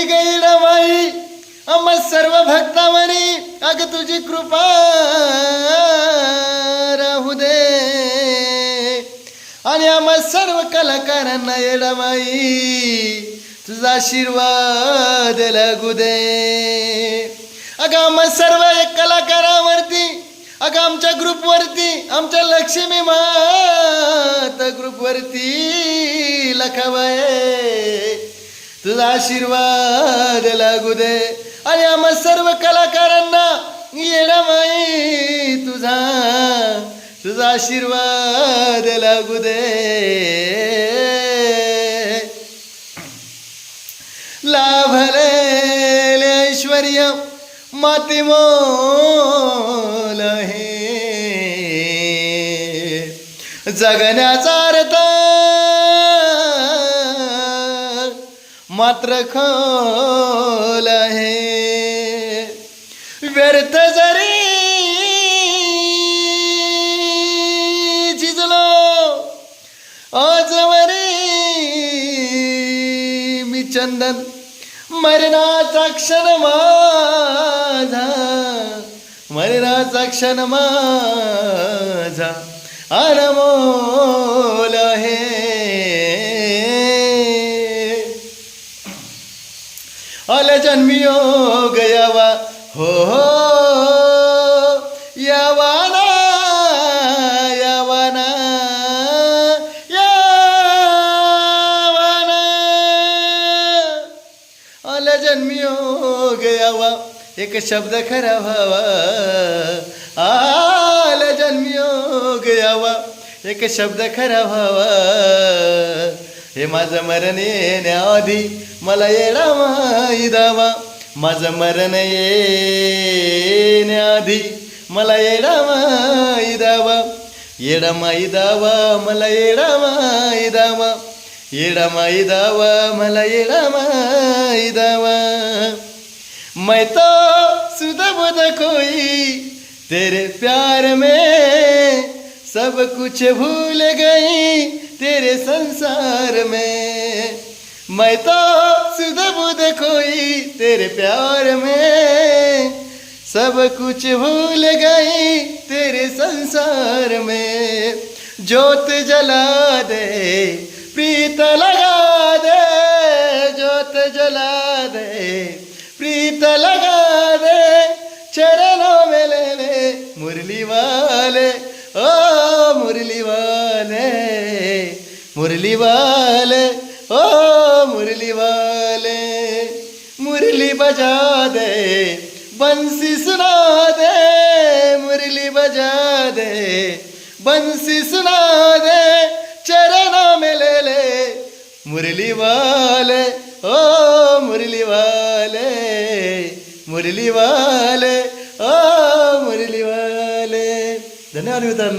आई गैरमाई आम्हा सर्व भक्तावरी अग तुझी कृपा राहू दे. आणि आम्हा सर्व कलाकारांना येडामाई तुझा आशीर्वाद लागू दे. अगं आम्हा सर्व एक कलाकारावरती अगं आमच्या ग्रुपवरती आमच्या लक्ष्मी मात ग्रुपवरती लखावाय. तुझा आशीर्वाद लागू दे. आणि आम्हा सर्व कलाकारांना येडामाई तुझा. तुझा आशीर्वाद लागू दे. लाभले ऐश्वर्य माती मोल हे जगण्याचा अर्थ मात्र खोल आहे. व्यर्थ जरी झिजलो आजवरी मी चंदन मरणाचा क्षण माझा मरणाचा क्षण माझा अनमोल आहे. जन्मियो गयावा. हो हो. यावाना यावाना यावाना अल जन्मियो गयावा. एक शब्द खरा व्हावा. आल जन्मियो गयावा. एक शब्द खरा व्हावा. हे माझं मरण येण्याआधी मला येडा माई दावा माझं मरण येण्याआधी मला येडा माई दावा येडा माई दावा मला येडा माई दावा येडा माई दावा मला येडा माई दावा मैं तो सुध बुध कोई तेरे प्यार में सब कुछ भूल गई। तेरे संसार में। मैं तो सुध बुध कोई तेरे प्यार में। सब कुछ भूल गई तेरे संसार में। जोत जला दे प्रीत लगा दे जोत जला दे प्रीत लगा दे। चरणों में ले ले मुरली മുരളിവാലേ ഓ മുരളിവാലേ മുരളി ബജാതെ ബൻസി സുനാതെ മുരളി ബജാതെ ബൻസി സുനാതെ ചരണ മെലേ മുരളിവാലെ ഓ മുരളിവാലെ മുരളിവാലെ ഓ മുരളിവാലെ. ധന്യവാദം